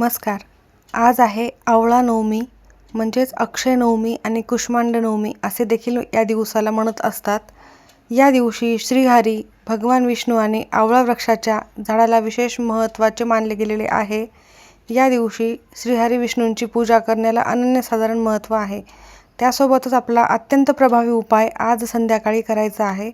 नमस्कार. आज आहे आवळा नवमी म्हणजेच अक्षय नवमी आणि कुष्मांड नवमी असे देखील या दिवसाला म्हणत असतात. या दिवशी श्रीहरी भगवान विष्णू आणि आवळा वृक्षाच्या झाडाला विशेष महत्त्वाचे मानले गेलेले आहे. या दिवशी श्रीहरी विष्णूंची पूजा करण्याला अनन्यसाधारण महत्त्व आहे. त्यासोबतच आपला अत्यंत प्रभावी उपाय आज संध्याकाळी करायचा आहे.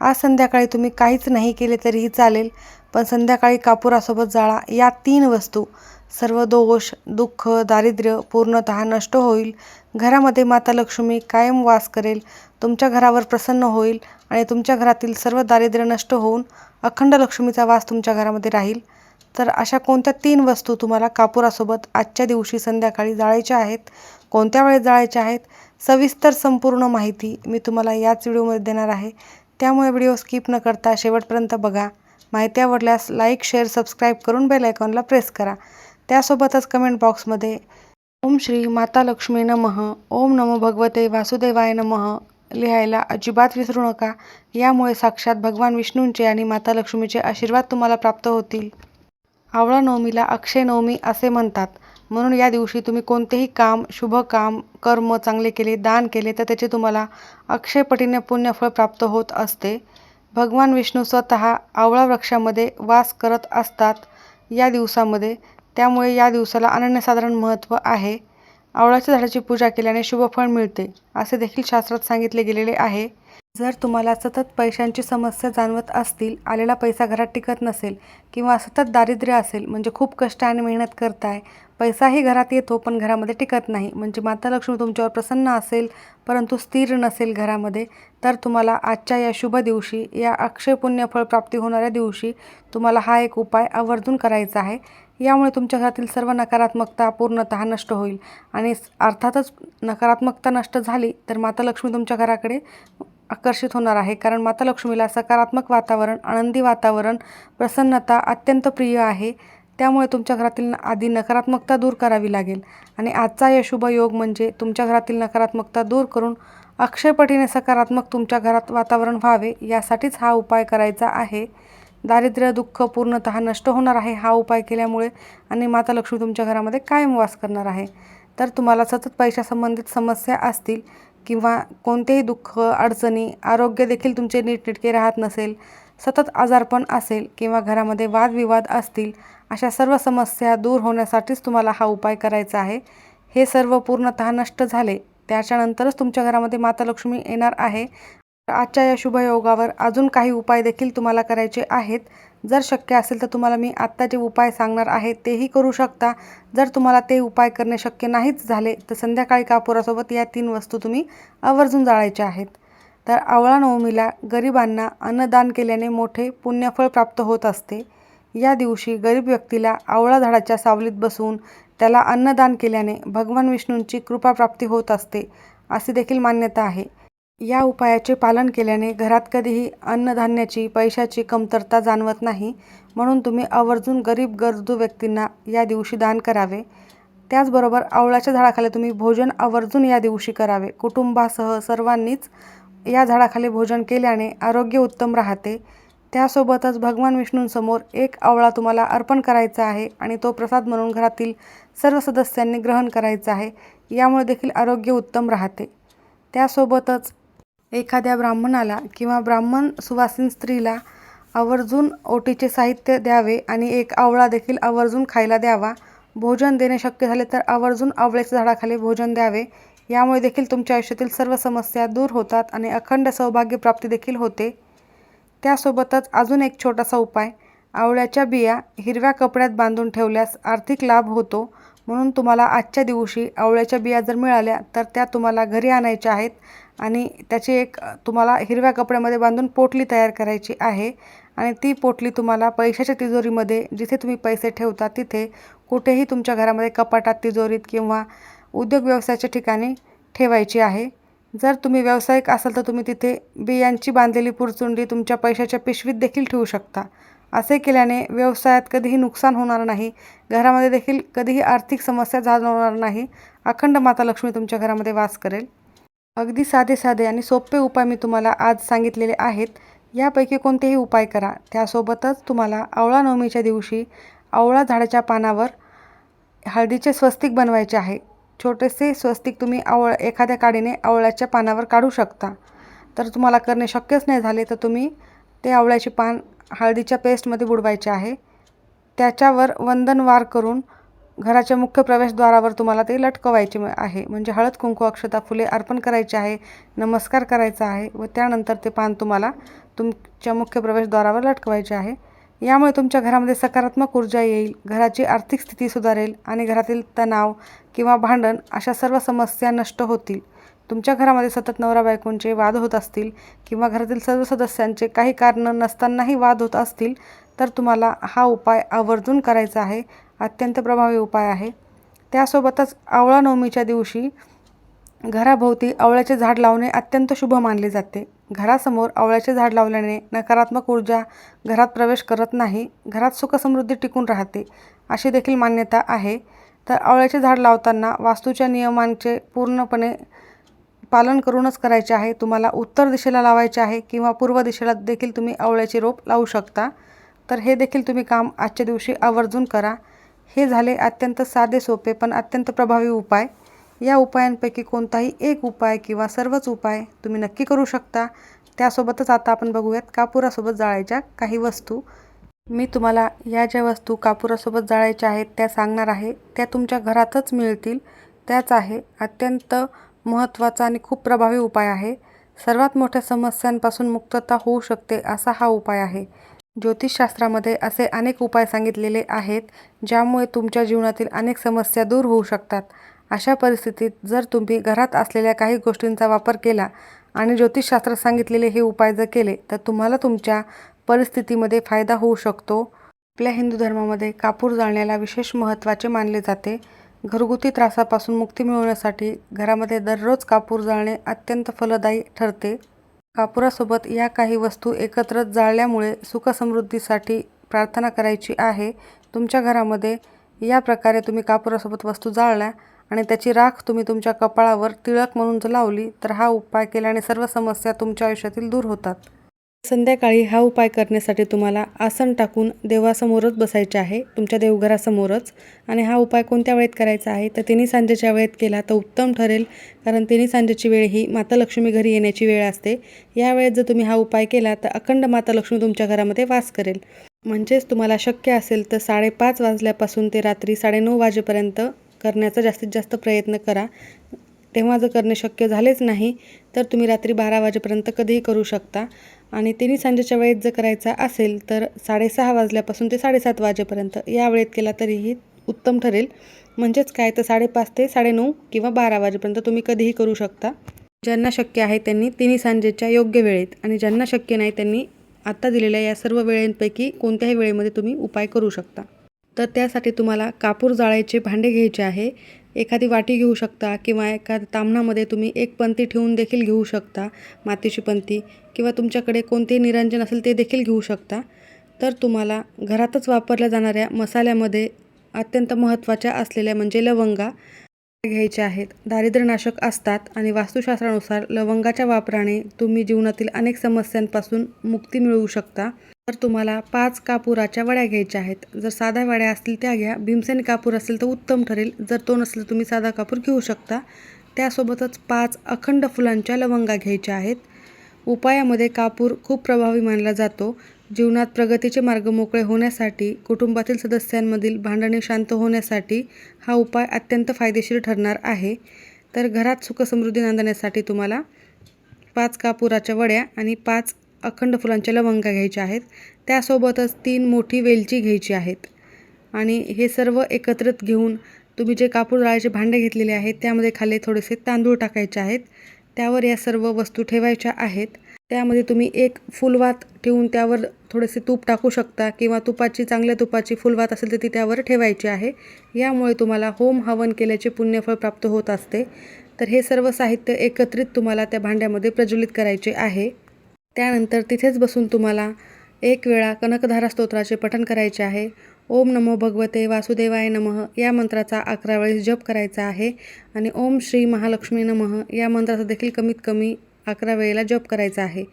आज संध्याकाळी तुम्ही काहीच नाही केले तरीही चालेल पण संध्याकाळी कापुरासोबत जाळा या तीन वस्तू सर्व दोष दुःख दारिद्र्य पूर्णतः नष्ट होईल. घरामध्ये माता लक्ष्मी कायम वास करेल. तुमच्या घरावर प्रसन्न होईल आणि तुमच्या घरातील सर्व दारिद्र्य नष्ट होऊन अखंड लक्ष्मीचा वास तुमच्या घरामध्ये राहील. तर अशा कोणत्या तीन वस्तू तुम्हाला कापुरासोबत आजच्या दिवशी संध्याकाळी जाळायच्या आहेत? कोणत्या वेळेत जाळायच्या आहेत? सविस्तर संपूर्ण माहिती मी तुम्हाला याच व्हिडिओमध्ये देणार आहे. त्यामुळे व्हिडिओ स्किप न करता शेवटपर्यंत बघा. माहिती आवडल्यास लाईक शेअर सबस्क्राईब करून बेल आयकॉनला प्रेस करा. त्यासोबतच कमेंट बॉक्समध्ये ओम श्री माता लक्ष्मी नमः ओम नमो भगवते वासुदेवाय नमः लिहायला अजिबात विसरू नका. यामुळे साक्षात भगवान विष्णूंचे आणि माता लक्ष्मीचे आशीर्वाद तुम्हाला प्राप्त होतील. आवळा नवमीला अक्षय नवमी असे म्हणतात. म्हणून या दिवशी तुम्ही कोणतेही काम शुभ काम कर्म चांगले केले दान केले तर त्याचे तुम्हाला अक्षयपटीने पुण्यफळ प्राप्त होत असते. भगवान विष्णू स्वतः आवळा वृक्षामध्ये वास करत असतात. या दिवसामध्ये त्यामुळे या दिवसाला अनन्यसाधारण महत्त्व आहे. आवळाच्या झाडाची पूजा केल्याने शुभफळ मिळते असे देखील शास्त्रात सांगितले गेलेले आहे. जर तुम्हाला सतत पैशांची समस्या जाणवत असतील आलेला पैसा घरात टिकत नसेल किंवा सतत दारिद्र्य असेल म्हणजे खूप कष्ट आणि मेहनत करताय पैसाही घरात येतो पण घरामध्ये टिकत नाही म्हणजे माता लक्ष्मी तुमच्यावर प्रसन्न असेल परंतु स्थिर नसेल घरामध्ये तर तुम्हाला आजच्या या शुभ दिवशी या अक्षय पुण्यफळ प्राप्ती होणाऱ्या दिवशी तुम्हाला हा एक उपाय आवर्जून करायचा आहे. यामुळे तुमच्या घरातील सर्व नकारात्मकता पूर्णतः नष्ट होईल. आणि अर्थातच नकारात्मकता नष्ट झाली तर माता लक्ष्मी तुमच्या घराकडे आकर्षित होणार आहे. कारण माता लक्ष्मीला सकारात्मक वातावरण आनंदी वातावरण प्रसन्नता अत्यंत प्रिय आहे. त्यामुळे तुमच्या घरातील आधी नकारात्मकता दूर करावी लागेल. आणि आजचा यशुभ योग म्हणजे तुमच्या घरातील नकारात्मकता दूर करून अक्षयपटीने सकारात्मक तुमच्या घरात वातावरण व्हावे यासाठीच हा उपाय करायचा आहे. दारिद्र्य दुःख पूर्णतः नष्ट होणार आहे हा उपाय केल्यामुळे आणि माता लक्ष्मी तुमच्या घरामध्ये कायम वास करणार आहे. तर तुम्हाला सतत पैशासंबंधित समस्या असतील किंवा कोणतेही दुःख अडचणी आरोग्य देखील तुमचे नीटनेटके राहत नसेल सतत आजारपण असेल किंवा घरामध्ये वादविवाद असतील अशा सर्व समस्या दूर होण्यासाठीच तुम्हाला हा उपाय करायचा आहे. हे सर्व पूर्णतः नष्ट झाले त्याच्यानंतरच तुमच्या घरामध्ये माता लक्ष्मी येणार आहे आजच्या या शुभयोगावर अजून काही उपाय देखील तुम्हाला करायचे आहेत. जर शक्य असेल तर तुम्हाला मी आत्ता जे उपाय सांगणार आहे तेही करू शकता. जर तुम्हाला ते उपाय करणे शक्य नाहीच झाले तर संध्याकाळी कापुरासोबत या तीन वस्तू तुम्ही आवर्जून जाळायच्या आहेत. तर आवळा नवमीला गरिबांना अन्नदान केल्याने मोठे पुण्यफळ प्राप्त होत असते. या दिवशी गरीब व्यक्तीला आवळा झाडाच्या सावलीत बसून त्याला अन्नदान केल्याने भगवान विष्णूंची कृपाप्राप्ती होत असते अशी देखील मान्यता आहे. या उपायाचे पालन केल्याने घरात कधीही अन्नधान्याची पैशाची कमतरता जाणवत नाही म्हणून तुम्ही आवर्जून गरीब गरजू व्यक्तींना या दिवशी दान करावे. त्याचबरोबर आवळाच्या झाडाखाली तुम्ही भोजन आवर्जून या दिवशी करावे. कुटुंबासह सर्वांनीच या झाडाखाली भोजन केल्याने आरोग्य उत्तम राहते. त्यासोबतच भगवान विष्णूंसमोर एक आवळा तुम्हाला अर्पण करायचा आहे आणि तो प्रसाद म्हणून घरातील सर्व सदस्यांनी ग्रहण करायचा आहे. यामुळे देखील आरोग्य उत्तम राहते. त्यासोबतच एखाद्या ब्राह्मणाला किंवा ब्राह्मण सुवासीन स्त्रीला आवर्जून ओटीचे साहित्य द्यावे आणि एक आवळा देखील आवर्जून खायला द्यावा. भोजन देणे शक्य झाले तर आवर्जून आवळ्याच्या झाडाखाली भोजन द्यावे. यामुळे देखील तुमच्या आयुष्यातील सर्व समस्या दूर होतात आणि अखंड सौभाग्यप्राप्ती देखील होते. त्यासोबतच अजून एक छोटासा उपाय. आवळ्याच्या बिया हिरव्या कपड्यात बांधून ठेवल्यास आर्थिक लाभ होतो. म्हणून तुम्हाला आजच्या दिवशी आवळ्याच्या बिया जर मिळाल्या तर त्या तुम्हाला घरी आणायच्या आहेत. आणि त्याची एक तुम्हाला हिरव्या कपड्यामध्ये बांधून पोटली तयार करायची आहे. आणि ती पोटली तुम्हाला पैशाच्या तिजोरीमध्ये जिथे तुम्ही पैसे ठेवता तिथे कुठेही तुमच्या घरामध्ये कपाटात तिजोरीत किंवा उद्योग व्यवसायाच्या ठिकाणी ठेवायची आहे. जर तुम्ही व्यावसायिक असाल तर तुम्ही तिथे बियांची बांधलेली पुरचुंडी तुमच्या पैशाच्या पिशवीत देखील ठेवू शकता. असे केल्याने व्यवसायात कधीही नुकसान होणार नाही. घरामध्ये देखील कधीही आर्थिक समस्या जाणवणार नाही. अखंड माता लक्ष्मी तुमच्या घरामध्ये वास करेल. अगदी साधे साधे आणि सोपे उपाय मी तुम्हाला आज सांगितलेले आहेत. यापैकी कोणतेही उपाय करा. त्यासोबतच तुम्हाला आवळा नवमीच्या दिवशी आवळा झाडाच्या पानावर हळदीचे स्वस्तिक बनवायचे आहे. छोटेसे स्वस्तिक तुम्ही आवळ एखाद्या काडीने आवळ्याच्या पानावर काढू शकता. तर तुम्हाला करणे शक्यच नाही झाले तर तुम्ही ते आवळ्याचे पान हळदीच्या पेस्टमध्ये बुडवायचे आहे. त्याच्यावर वंदनवार करून घराच्या मुख्य प्रवेशद्वारावर तुम्हाला ते लटकवायचे म- आहे. म्हणजे हळद कुंकू अक्षता फुले अर्पण करायचे आहे नमस्कार करायचा आहे व त्यानंतर ते पान तुम्हाला तुमच्या मुख्य प्रवेशद्वारावर लटकवायचे आहे. यामुळे तुमच्या घरामध्ये सकारात्मक ऊर्जा येईल घराची आर्थिक स्थिती सुधारेल आणि घरातील तणाव किंवा भांडण अशा सर्व समस्या नष्ट होतील. तुमच्या घरामध्ये सतत नवरा बायकोंचे वाद होत असतील किंवा घरातील सर्व सदस्यांचे काही कारणं नसतानाही वाद होत असतील तर तुम्हाला हा उपाय आवर्जून करायचा आहे. अत्यंत प्रभावी उपाय आहे. त्यासोबतच आवळा नवमीच्या दिवशी घराभोवती आवळ्याचे झाड लावणे अत्यंत शुभ मानले जाते. घरासमोर आवळ्याचे झाड लावल्याने नकारात्मक ऊर्जा घरात प्रवेश करत नाही घरात सुखसमृद्धी टिकून राहते अशी देखील मान्यता आहे. तर आवळ्याचे झाड लावताना वास्तूच्या नियमांचे पूर्णपणे पालन करूनच करायचे आहे. तुम्हाला उत्तर दिशेला लावायचे आहे किंवा पूर्व दिशेला देखील तुम्ही आवळ्याचे रोप लावू शकता. तर हे देखील तुम्ही काम आजच्या दिवशी आवर्जून करा. हे झाले अत्यंत साधे सोपे पण अत्यंत प्रभावी उपाय. या उपायांपैकी कोणताही एक उपाय किंवा सर्वच उपाय तुम्ही नक्की करू शकता. त्यासोबतच आता आपण बघूयात कापुरासोबत जाळायच्या काही वस्तू. मी तुम्हाला या ज्या वस्तू कापुरासोबत जाळायच्या आहेत त्या सांगणार आहे. त्या तुमच्या घरातच मिळतील. त्याच आहे अत्यंत महत्त्वाचा आणि खूप प्रभावी उपाय आहे. सर्वात मोठ्या समस्यांपासून मुक्तता होऊ शकते असा हा उपाय आहे. ज्योतिषशास्त्रामध्ये असे अनेक उपाय सांगितलेले आहेत ज्यामुळे तुमच्या जीवनातील अनेक समस्या दूर होऊ शकतात. अशा परिस्थितीत जर तुम्ही घरात असलेल्या काही गोष्टींचा वापर केला आणि ज्योतिषशास्त्रात सांगितलेले हे उपाय जर केले तर तुम्हाला तुमच्या परिस्थितीमध्ये फायदा होऊ शकतो. आपल्या हिंदू धर्मामध्ये कापूर जाळण्याला विशेष महत्त्वाचे मानले जाते. घरगुती त्रासापासून मुक्ती मिळवण्यासाठी घरामध्ये दररोज कापूर जाळणे अत्यंत फलदायी ठरते. कापुरासोबत या काही वस्तू एकत्र जाळल्यामुळे सुखसमृद्धीसाठी प्रार्थना करायची आहे. तुमच्या घरामध्ये या प्रकारे तुम्ही कापुरासोबत वस्तू जाळल्या आणि त्याची राख तुम्ही तुमच्या कपाळावर तिळक म्हणून जर लावली तर हा उपाय केल्याने सर्व समस्या तुमच्या आयुष्यातील दूर होतात. संध्याकाळी हा उपाय करण्यासाठी तुम्हाला आसन टाकून देवासमोरच बसायचे आहे तुमच्या देवघरासमोरच. आणि हा उपाय कोणत्या वेळेत करायचा आहे? तर तिन्ही सांजेच्या वेळेत केला तर उत्तम ठरेल कारण तिन्ही सांजेची वेळ ही माता लक्ष्मी घरी येण्याची वेळ असते. या वेळेत जर तुम्ही हा उपाय केला तर अखंड माता लक्ष्मी तुमच्या घरामध्ये वास करेल. म्हणजेच तुम्हाला शक्य असेल तर साडेपाच वाजल्यापासून ते रात्री साडेनऊ वाजेपर्यंत करण्याचा जास्तीत जास्त प्रयत्न करा. तेव्हा जर करणे शक्य झालेच नाही तर तुम्ही रात्री बारा वाजेपर्यंत कधीही करू शकता. आणि तिन्ही सांजेच्या वेळेत जर करायचा असेल तर साडेसहा वाजल्यापासून ते साडेसात वाजेपर्यंत या वेळेत केला तरीही उत्तम ठरेल. म्हणजेच काय तर साडेपाच ते साडेनऊ किंवा बारा वाजेपर्यंत तुम्ही कधीही करू शकता. ज्यांना शक्य आहे त्यांनी तिन्ही सांजेच्या योग्य वेळेत आणि ज्यांना शक्य नाही त्यांनी आत्ता दिलेल्या या सर्व वेळेंपैकी कोणत्याही वेळेमध्ये तुम्ही उपाय करू शकता. तर त्यासाठी तुम्हाला कापूर जाळायचे भांडे घ्यायचे आहे. एखादी वाटी घेऊ शकता किंवा एखाद्या तामणामध्ये तुम्ही एक पंती ठेवून देखील घेऊ शकता मातीची पंती किंवा तुमच्याकडे कोणतेही निरंजन असेल ते देखील घेऊ शकता. तर तुम्हाला घरातच वापरल्या जाणाऱ्या मसाल्यामध्ये अत्यंत महत्त्वाच्या असलेल्या म्हणजे लवंगा घ्यायच्या आहेत. दारिद्र्यनाशक असतात आणि वास्तुशास्त्रानुसार लवंगाच्या वापराने तुम्ही जीवनातील अनेक समस्यांपासून मुक्ती मिळवू शकता. तर तुम्हाला पाच कापुराच्या वड्या घ्यायच्या आहेत. जर साध्या वड्या असतील त्या घ्या. भीमसेन कापूर असेल तर उत्तम ठरेल. जर तो नसेल तर तुम्ही साधा कापूर घेऊ शकता. त्यासोबतच पाच अखंड फुलांच्या लवंगा घ्यायच्या आहेत. उपायामध्ये कापूर खूप प्रभावी मानला जातो. जीवनात प्रगतीचे मार्ग मोकळे होण्यासाठी कुटुंबातील सदस्यांमधील भांडणे शांत होण्यासाठी हा उपाय अत्यंत फायदेशीर ठरणार आहे. तर घरात सुखसमृद्धी नांदण्यासाठी तुम्हाला पाच कापुराच्या वड्या आणि पाच अखंड फुलांच्या लवंगा घ्यायच्या आहेत. त्यासोबतच तीन मोठी वेलची घ्यायची आहेत. आणि हे सर्व एकत्रित घेऊन तुम्ही जे कापूर जाळाचे भांडे घेतलेले आहेत त्यामध्ये खाली थोडेसे तांदूळ टाकायचे आहेत. त्यावर या सर्व वस्तू ठेवायच्या आहेत. त्यामध्ये तुम्ही एक फुलवात ठेवून त्यावर थोडेसे तूप टाकू शकता किंवा तुपाची चांगल्या तुपाची फुलवात असेल तर ती त्यावर ठेवायची आहे. यामुळे तुम्हाला होम हवन केल्याचे पुण्यफळ प्राप्त होत असते. तर हे सर्व साहित्य एकत्रित तुम्हाला त्या भांड्यामध्ये प्रज्वलित करायचे आहे. त्यानंतर तिथेच बसून तुम्हाला एक वेळा कनकधारा स्तोत्राचे पठण करायचे आहे. ओम नमो भगवते वासुदेवाय नमः. या मंत्राचा अकरा वेळेस जप करायचा आहे आणि ओम श्री महालक्ष्मी नमः. या मंत्राचा देखील कमीत कमी अकरा वेळेला जप करायचा आहे.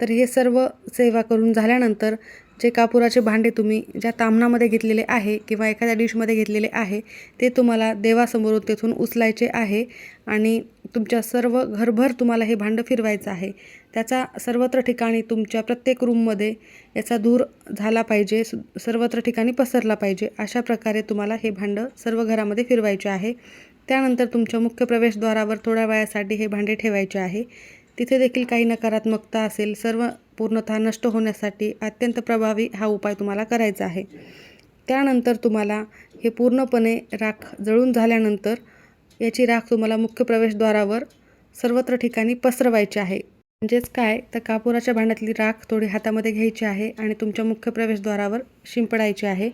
तर हे सर्व सेवा करून झाल्यानंतर जे कापुराचे भांडे तुम्ही ज्या तामणामध्ये घेतलेले आहे किंवा एखाद्या डिशमध्ये घेतलेले आहे ते तुम्हाला देवासमोर तेथून उचलायचे आहे आणि तुमच्या सर्व घरभर तुम्हाला हे भांडं फिरवायचं आहे. त्याचा सर्वत्र ठिकाणी तुमच्या प्रत्येक रूममध्ये याचा धूर झाला पाहिजे सर्वत्र ठिकाणी पसरला पाहिजे अशा प्रकारे तुम्हाला हे भांडं सर्व घरामध्ये फिरवायचे आहे. त्यानंतर तुमच्या मुख्य प्रवेशद्वारावर थोड्या वेळासाठी हे भांडे ठेवायचे आहे. तिथे देखील काही नकारात्मकता असेल सर्व पूर्णतः नष्ट होण्यासाठी अत्यंत प्रभावी हा उपाय तुम्हाला करायचा आहे. त्यानंतर तुम्हाला हे पूर्णपणे राख जळून झाल्यानंतर याची राख तुम्हाला मुख्य प्रवेशद्वारावर सर्वत्र ठिकाणी पसरवायची आहे. म्हणजेच काय? तर कापुराच्या भांड्यातली राख थोडी हातामध्ये घ्यायची आहे आणि तुमच्या मुख्य प्रवेशद्वारावर शिंपडायची आहे.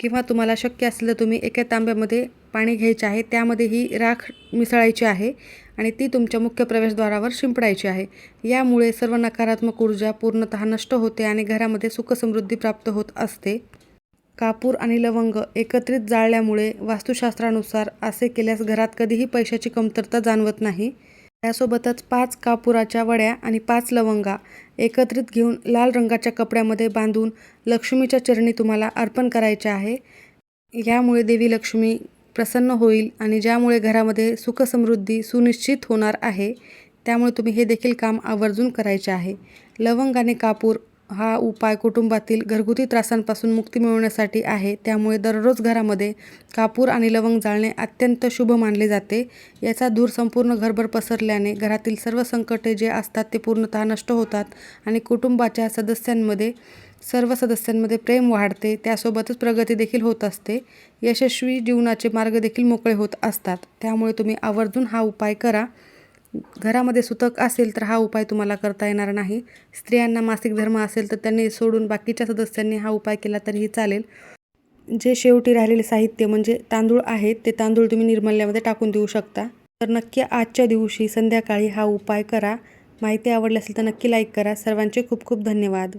किंवा तुम्हाला शक्य असलं तुम्ही एका तांब्यामध्ये पाणी घ्यायचे आहे त्यामध्ये ही राख मिसळायची आहे. आणि ती तुमच्या मुख्य प्रवेशद्वारावर शिंपडायची आहे. यामुळे सर्व नकारात्मक ऊर्जा पूर्णतः नष्ट होते आणि घरामध्ये सुखसमृद्धी प्राप्त होत असते. कापूर आणि लवंग एकत्रित जाळल्यामुळे वास्तुशास्त्रानुसार असे केल्यास घरात कधीही पैशाची कमतरता जाणवत नाही. त्यासोबतच पाच कापुराच्या वड्या आणि पाच लवंगा एकत्रित घेऊन लाल रंगाच्या कपड्यामध्ये बांधून लक्ष्मीच्या चरणी तुम्हाला अर्पण करायचे आहे. यामुळे देवी लक्ष्मी प्रसन्न होईल आणि ज्यामुळे घरामध्ये सुखसमृद्धी सुनिश्चित होणार आहे त्यामुळे तुम्ही हे देखील काम आवर्जून करायचे आहे. लवंग आणि कापूर हा उपाय कुटुंबातील घरगुती त्रासांपासून मुक्ती मिळवण्यासाठी आहे त्यामुळे दररोज घरामध्ये कापूर आणि लवंग जाळणे अत्यंत शुभ मानले जाते. याचा धूर संपूर्ण घरभर पसरल्याने घरातील सर्व संकटे जे असतात ते पूर्णतः नष्ट होतात आणि कुटुंबाच्या सदस्यांमध्ये सर्व सदस्यांमध्ये प्रेम वाढते त्यासोबतच प्रगती देखील होत असते. यशस्वी जीवनाचे मार्ग देखील मोकळे होत असतात. त्यामुळे तुम्ही आवर्जून हा उपाय करा. घरामध्ये सुतक असेल तर हा उपाय तुम्हाला करता येणार नाही. स्त्रियांना मासिक धर्म असेल तर त्यांनी सोडून बाकीच्या सदस्यांनी हा उपाय केला तरीही चालेल. जे शेवटी राहिलेले साहित्य म्हणजे तांदूळ आहेत ते तांदूळ तुम्ही निर्मल्यामध्ये टाकून देऊ शकता. तर नक्की आजच्या दिवशी संध्याकाळी हा उपाय करा. माहिती आवडली असेल तर नक्की लाईक करा. सर्वांचे खूप खूप धन्यवाद.